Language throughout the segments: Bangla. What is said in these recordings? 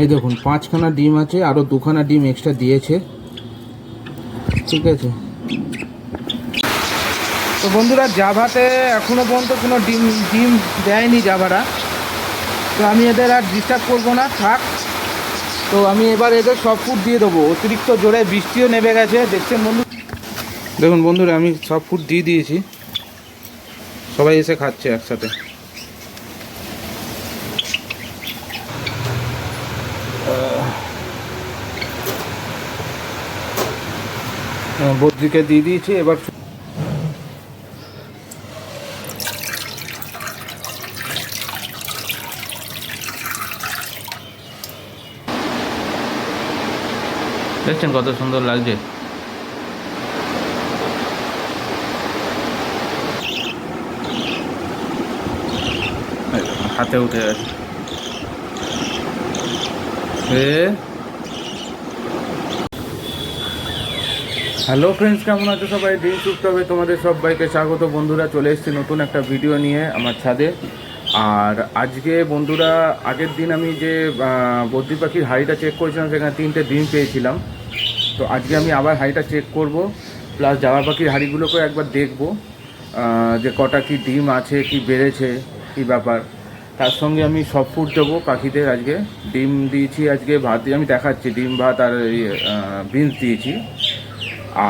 এই দেখুন পাঁচখানা ডিম আছে আরও দুখানা ডিম এক্সট্রা দিয়েছে। ঠিক আছে? তো বন্ধুরা জাভাতে এখনও পর্যন্ত কোনো ডিম ডিম দেয়নি জাভারা। তো আমি এদের আর ডিস্টার্ব করব না থাক। তো আমি এবার এদের সব ফুড দিয়ে দেবো। অতিরিক্ত জোরে বৃষ্টিও নেমে গেছে দেখছেন বন্ধু? দেখুন বন্ধুরা আমি সব ফুড দিয়ে দিয়েছি। সবাই এসে খাচ্ছে একসাথে। বদ্রিকে দিয়ে দিয়েছি এবার দেখছেন কত সুন্দর লাগছে? হাতে উঠে গেছে। হ্যালো ফ্রেন্ডস, কেমন আছো সবাই? ড্রিম টুকটবে তোমাদের সবাইকে স্বাগত। বন্ধুরা, চলে এসেছি নতুন একটা ভিডিও নিয়ে আমার ছাদে। আর আজকে বন্ধুরা, আগের দিন আমি যে বদ্রি পাখির হাড়িটা চেক করেছিলাম, সেখানে তিনটে ডিম পেয়েছিলাম। তো আজকে আমি আবার হাড়িটা চেক করব প্লাস জামা পাখির হাড়িগুলোকেও একবার দেখব যে কটা কি ডিম আছে, কি বেড়েছে, কি ব্যাপার। তার সঙ্গে আমি সব ফুড দেবো পাখিদের আজকে। ডিম দিয়েছি আজকে ভাত দিয়ে আমি দেখাচ্ছি, ডিম, ভাত আর বিনস দিয়েছি।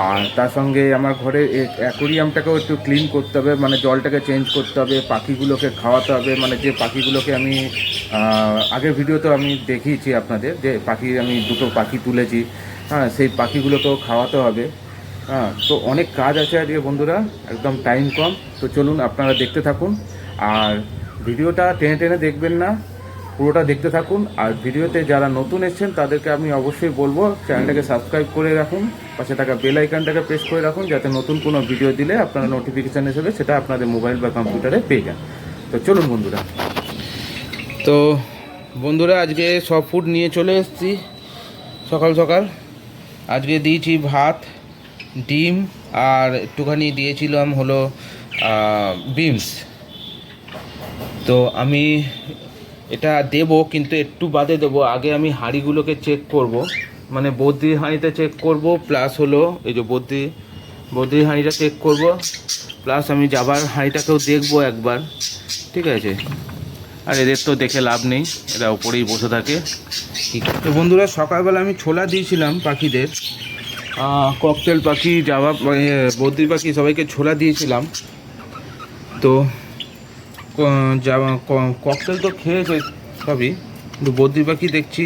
আর তার সঙ্গে আমার ঘরে অ্যাকোরিয়ামটাকেও একটু ক্লিন করতে হবে মানে জলটাকে চেঞ্জ করতে হবে, পাখিগুলোকে খাওয়াতে হবে মানে যে পাখিগুলোকে আমি আগের ভিডিওতে আমি দেখিয়েছি আপনাদের, যে পাখি আমি দুটো পাখি তুলেছি হ্যাঁ সেই পাখিগুলোকেও খাওয়াতে হবে হ্যাঁ তো অনেক কাজ আছে আজকে বন্ধুরা, একদম টাইম কম, তো চলুন আপনারা দেখতে থাকুন, আর ভিডিওটা টেনে টেনে দেখবেন না পুরোটা দেখতে থাকুন। আর ভিডিওতে যারা নতুন এসেছেন, তাদেরকে আমি অবশ্যই বলব, চ্যানেলটাকে সাবস্ক্রাইব করে রাখুন। পাশে থাকা বেল আইকনটাকে প্রেস করে রাখুন, যাতে নতুন কোনো ভিডিও দিলে আপনারা নোটিফিকেশান হিসেবে সেটা আপনাদের মোবাইল বা কম্পিউটারে পেয়ে যান। তো চলুন বন্ধুরা। তো বন্ধুরা, আজকে সব ফুড নিয়ে চলে এসেছি। সকাল সকাল আজকে দিয়েছি ভাত, ডিম, আর একটুখানি দিয়েছিলাম হলো বিমস তো আমি এটা দেব, কিন্তু একটু বাদে দেবো। আগে আমি হাঁড়িগুলোকে চেক করব। মানে বদ্রির হাঁড়িটা চেক করব প্লাস হলো এই যে বদ্রি বদ্রির হাঁড়িটা চেক করব। প্লাস আমি যাবার হাঁড়িটাকেও দেখব একবার। ঠিক আছে? আর এদের তো দেখে লাভ নেই, এরা ওপরেই বসে থাকে। তো বন্ধুরা, সকালবেলা আমি ছোলা দিয়েছিলাম পাখিদের। ককটেল পাখি জাবা বদ্রি পাখি সবাইকে ছোলা দিয়েছিলাম। তো ককটেল তো খেয়েছে সবই, কিন্তু বদ্রি পাখি দেখছি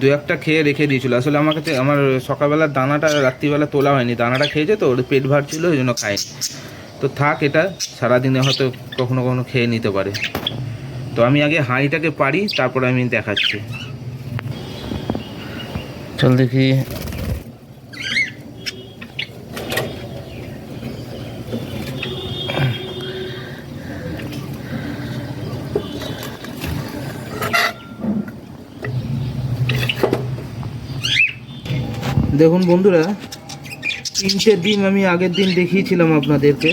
দু একটা খেয়ে রেখে দিয়েছিল। আসলে আমার কাছে, আমার সকালবেলা দানাটা, রাত্রিবেলা তোলা হয়নি। দানাটা খেয়েছে তো, ওর পেট ভার ছিল ওই জন্য খায়নি তো থাক এটা, সারাদিনে হয়তো কখনো কখনো খেয়ে নিতে পারে। তো আমি আগে হাঁড়িটাকে পারি তারপরে আমি দেখাচ্ছি। চল দেখি। দেখুন বন্ধুরা, তিনটে ডিম আমি আগের দিন দেখিয়েছিলাম আপনাদেরকে।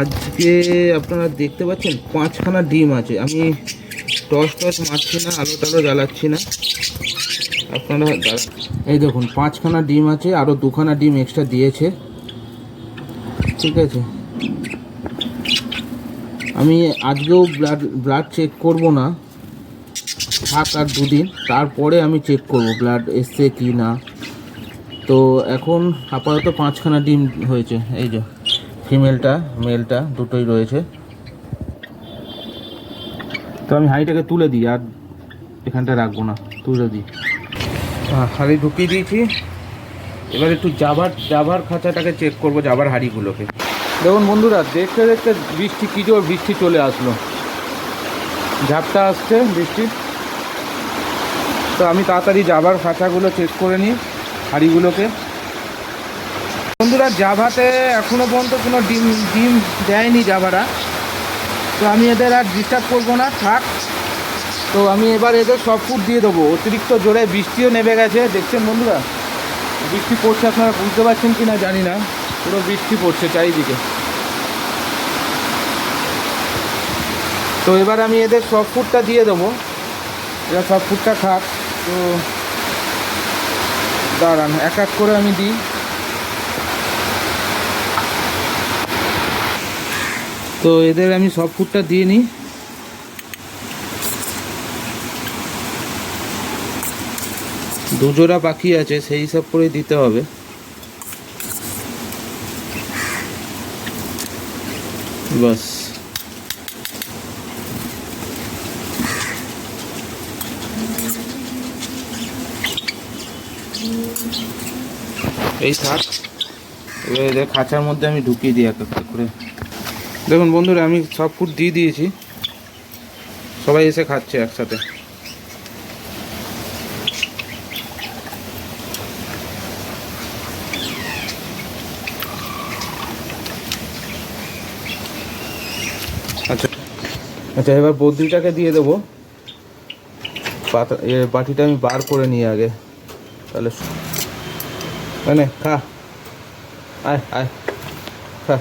আজকে আপনারা দেখতে পাচ্ছেন, পাঁচখানা ডিম আছে। আমি টস টস মারছি না, আলো টালো জ্বালাচ্ছি না। আপনারা এই দেখুন, পাঁচখানা ডিম আছে আরও দুখানা ডিম এক্সট্রা দিয়েছে। ঠিক আছে। আমি আজকেও ব্লাড ব্লাড চেক করব না। থাক আর দুদিন, তারপরে আমি চেক করব ব্লাড এসছে কি না। তো এখন আপাতত পাঁচখানা ডিম হয়েছে, এই যে, ফিমেলটা, মেলটা, দুটোই রয়েছে। তো আমি হাঁড়িটাকে তুলে দিই, আর এখানটা রাখব না, তুলে দিই। হাঁড়ি ঢুকিয়ে দিয়েছি। এবার একটু জাবার জাবার খাঁচাটাকে চেক করব, জাবার হাঁড়িগুলোকে। দেখুন বন্ধুরা, দেখতে দেখতে বৃষ্টি কী জোর বৃষ্টি চলে আসলো। ঝাপটা আসছে বৃষ্টি তো আমি তাড়াতাড়ি জাবার খাঁচাগুলো চেক করে নিই। হাঁড়িগুলোকে বন্ধুরা, জাভাতে এখনও পর্যন্ত কোনো ডিম ডিম দেয়নি জাভারা। তো আমি এদের আর ডিস্টার্ব করব না, থাক। তো আমি এবার এদের সব ফুড দিয়ে দেবো। অতিরিক্ত জোরে বৃষ্টিও নেমে গেছে। দেখছেন বন্ধুরা? বৃষ্টি পড়ছে, আপনারা বুঝতে পারছেন কি না জানি না। পুরো বৃষ্টি পড়ছে চারিদিকে। তো এবার আমি এদের সব ফুডটা দিয়ে দেবো। এরা সব ফুটটা খাক। তো দাঁড়ান, এক এক করে আমি দিই। তো এদের আমি সব ফুটটা দিয়ে নিই। দুজোড়া পাখি আছে, সেই হিসাব করে দিতে হবে। বাস। এই থাক। এবার খাঁচার মধ্যে আমি ঢুকিয়ে দিই এক একটা করে। দেখুন বন্ধুরা, আমি সব ফুড দিয়ে দিয়েছি। সবাই এসে খাচ্ছে একসাথে। আচ্ছা। আচ্ছা এবার বদ্রিটাকে দিয়ে দেবো। পাতা বাটিটা আমি বার করে নিই আগে। তাহলে মানে খা। আয় আয় খা।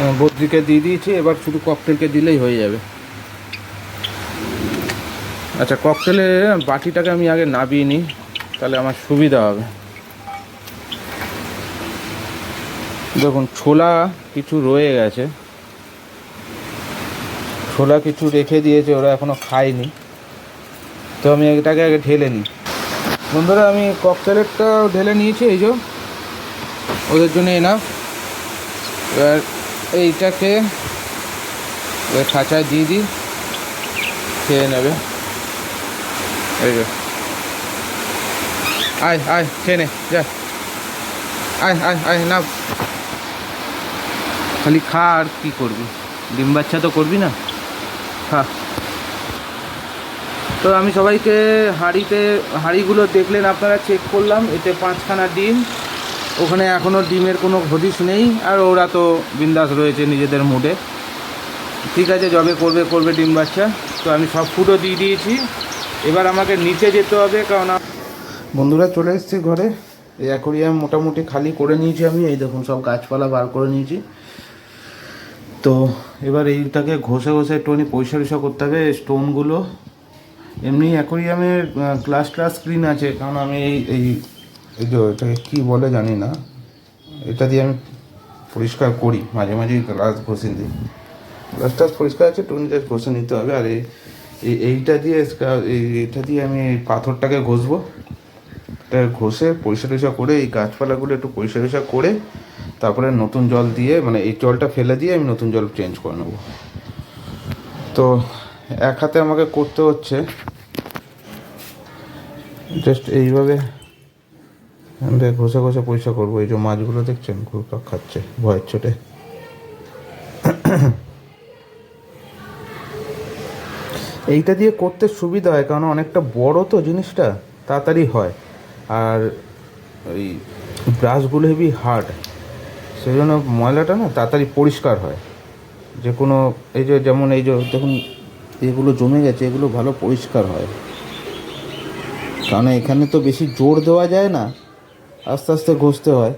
আহ, বদ্রিকে দিয়ে দিয়েছি এবার শুধু ককটেলকে দিলেই হয়ে যাবে। আচ্ছা ককটেলে বাটিটাকে আমি আগে নাবিয়ে নিই তাহলে আমার সুবিধা হবে। দেখুন, ছোলা কিছু রয়ে গেছে। ছোলা কিছু রেখে দিয়েছে, ওরা এখনও খায়নি। তো আমি এটাকে আগে ঢেলে নিই। বন্ধুরা, আমি ককটেলেরটা ঢেলে নিয়েছি, এই যে। ওদের জন্য এনা এবার এইটাকে খাঁচায় দিয়ে দিই। খেয়ে নেবে। এই যে। আয় আয়, খেয়ে নে, যা। আয় আয় আয় না খালি খা আর কি করবি? ডিম বাচ্চা তো করবি না? খা। তো আমি সবাইকে হাঁড়িতে, হাঁড়িগুলো দেখলেন, আপনারা চেক করলাম, এতে পাঁচখানা ডিম। ওখানে এখনও ডিমের কোনো হদিশ নেই, আর ওরা তো বিন্দাস রয়েছে নিজেদের মুডে। ঠিক আছে জবে করবে করবে ডিম বাচ্চা। তো আমি সব ফুডও দিয়ে দিয়েছি। এবার আমাকে নিচে যেতে হবে, কারণ বন্ধুরা চলে এসেছি ঘরে। এই অ্যাকোরিয়াম মোটামুটি খালি করে নিয়েছি আমি। এই দেখুন, সব গাছপালা বার করে নিয়েছি। তো এবার এইটাকে ঘষে ঘষে একটুখানি পয়সা টয়সা করতে হবে স্টোনগুলো এমনি অ্যাকোরিয়ামের গ্লাস ক্লাস স্ক্রিন আছে, কারণ আমি এই এই যে এটাকে কী বলে জানি না। এটা দিয়ে আমি পরিষ্কার করি, মাঝে মাঝে গ্লাস ঘষে দিই। গ্লাস টাস পরিষ্কার আছে, টুনি জাস্ট ঘষে নিতে হবে, আর এই, এই- এইটা দিয়ে এই- এইটা দিয়ে আমি পাথরটাকে ঘষবো। এটা ঘষে পরিষ্কার টরিষ্কার করে, এই গাছপালাগুলো একটু পরিষ্কার টরিষ্কার করে তারপরে নতুন জল দিয়ে মানে এই জলটা ফেলে দিয়ে আমি নতুন জল চেঞ্জ করে নেব। তো এক হাতে আমাকে করতে হচ্ছে জাস্ট এইভাবে ঘষে ঘষে পরিষ্কার করব। এই যে মাছগুলো দেখছেন, ঘুরপাক খাচ্ছে, ভয়ের চোটে এইটা দিয়ে করতে সুবিধা হয়, কারণ অনেকটা বড় তো জিনিসটা, তাড়াতাড়ি হয়। আর ওই ব্রাশগুলো হেভি হার্ড সেই জন্য ময়লাটা না তাড়াতাড়ি পরিষ্কার হয়। যে কোনো এই যে যেমন এই যে দেখুন, এগুলো জমে গেছে, এগুলো ভালো পরিষ্কার হয়। কারণ এখানে তো বেশি জোর দেওয়া যায় না, আস্তে আস্তে ঘষতে হয়,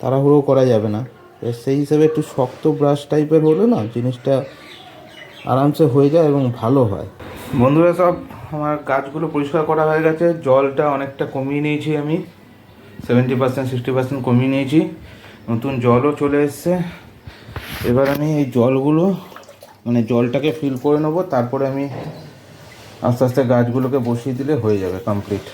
তাড়াহুড়ো করা যাবে না। সেই হিসাবে একটু শক্ত ব্রাশ টাইপের হলে না জিনিসটা আরামসে হয়ে যায় এবং ভালো হয়। বন্ধুরা, সব আমার গাছগুলো পরিষ্কার করা হয়ে গেছে। জলটা অনেকটা কমিয়ে নিয়েছি আমি। সেভেন্টি পার্সেন্ট সিক্সটি পার্সেন্ট কমিয়ে নিয়েছি। নতুন জলও চলে এসছে। এবার আমি এই জলগুলো মানে জলটাকে ফিল করে নেব, তারপরে আমি আস্তে আস্তে গাছগুলোকে বসিয়ে দিলে হয়ে যাবে কমপ্লিট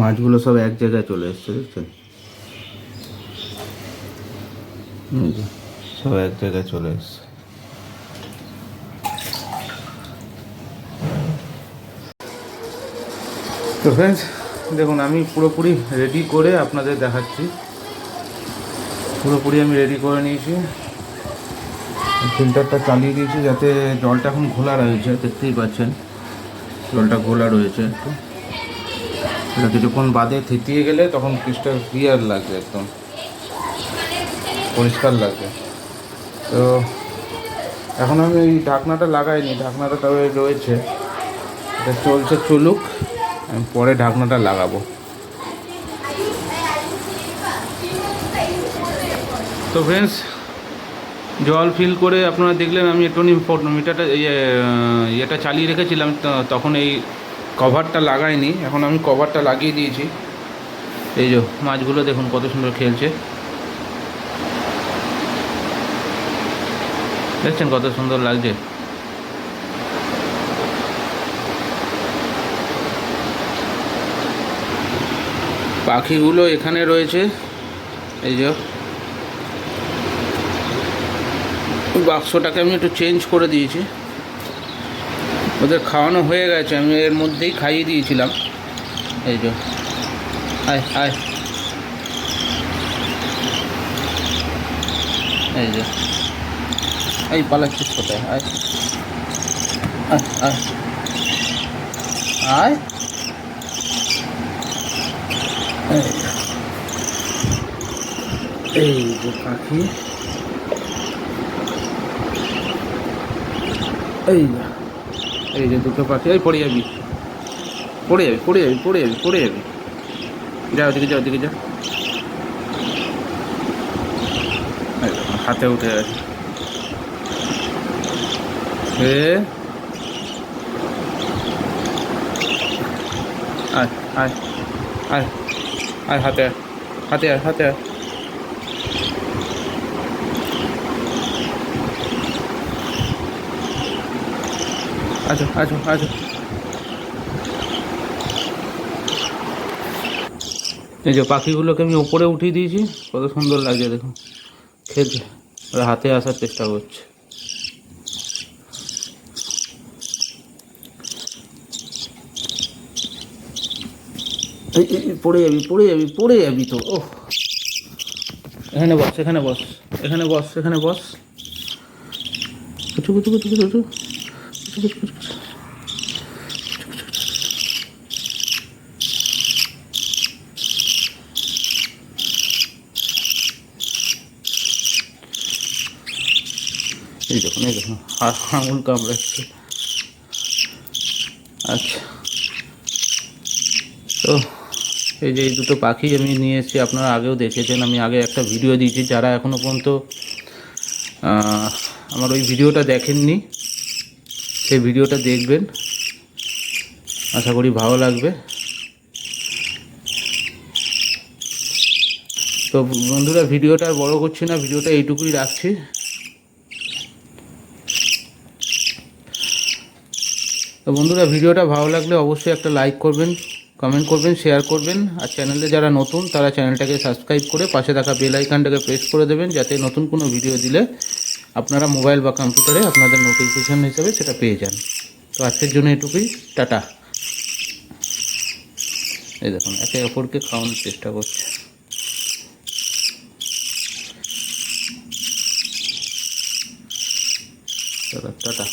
মাছগুলো সব এক জায়গায় চলে এসছে, দেখছেন এই যে, সব এক জায়গায় চলে এসছে। তো ফ্রেন্ডস দেখুন, আমি পুরোপুরি রেডি করে আপনাদের দেখাচ্ছি। পুরোপুরি আমি রেডি করে নিয়েছি। ফিল্টারটা চালিয়ে দিয়েছি যাতে জলটা এখন ঘোলা রয়েছে, দেখতেই পাচ্ছেন। জলটা ঘোলা রয়েছে একটু। কিছুক্ষণ বাদে থিতিয়ে গেলে তখন ক্রিস্টাল ক্লিয়ার লাগবে একদম। পরিষ্কার লাগবে। তো এখন আমি এই ঢাকনাটা লাগাইনি, ঢাকনাটা তবে রয়েছে। এটা চলছে চলুক, আমি পরে ঢাকনাটা লাগাবো। তো ফ্রেন্ডস জল ফিল করে আপনারা দেখলেন আমি একটু মিটারটা ইয়ে ইয়েটা চালিয়ে রেখেছিলাম তখন এই কভারটা লাগাইনি। এখন আমি কভারটা লাগিয়ে দিয়েছি। এই যে মাছগুলো দেখুন কত সুন্দর খেলছে। দেখছেন কত সুন্দর লাগছে। পাখিগুলো এখানে রয়েছে। এই যে। বাক্সটাকে আমি একটু চেঞ্জ করে দিয়েছি। ওদের খাওয়ানো হয়ে গেছে, আমি এর মধ্যেই খাইয়ে দিয়েছিলাম। এই যে। আয় আয়। এই যে। এই পালাচ্ছিস কোথায় আয়। এই। যে। পাখি। এই এই যে দুটো পাখি, এই পড়ে যাবি। পড়ে যাবি পড়ে যাবি পড়ে যাবি পড়ে যাবি। যা ওদিকে যা ওদিকে যা। হাতে উঠে গেছে। এ আয় আয় হাতে হাতে আয় হাতে আয়। আচ্ছা আচ্ছা আচ্ছা এই যে পাখিগুলোকে আমি উপরে উঠিয়ে দিয়েছি, কত সুন্দর লাগছে দেখুন। খেলছে ওরা হাতে আসার চেষ্টা করছে এই, এই, এই, পড়ে যাবি পড়ে যাবি পড়ে যাবি তো ও এখানে বস এখানে বস এখানে বস এখানে বস। কুচু কুচু কুচু কুচু কুচু। এই দেখুন এই দেখুন আঙুল কামড়াচ্ছে। আচ্ছা তো এই যে এই দুটো পাখি আমি নিয়ে এসেছি, আপনারা আগেও দেখেছেন, আমি আগে একটা ভিডিও দিয়েছি, যারা এখনও পর্যন্ত আমার ওই ভিডিওটা দেখেননি, সেই ভিডিওটা দেখবেন। আশা করি ভালো লাগবে। তো বন্ধুরা, ভিডিওটা বড় করছি না, ভিডিওটা এইটুকুই রাখছি। তো বন্ধুরা, ভিডিওটা ভালো লাগলে অবশ্যই একটা লাইক করবেন। কমেন্ট করবেন শেয়ার করবেন। আর চ্যানেলে যারা নতুন, তারা চ্যানেলটাকে সাবস্ক্রাইব করে পাশে থাকা বেল আইকনটাকে প্রেস করে দেবেন, যাতে নতুন কোনো ভিডিও দিলে আপনারা মোবাইল বা কম্পিউটারে আপনাদের নোটিফিকেশান হিসেবে সেটা পেয়ে যান। তো আজকের জন্য এটুকুই। টাটা। এই দেখুন, একে অপরকে খাওয়ানোর চেষ্টা করছে। টাটা।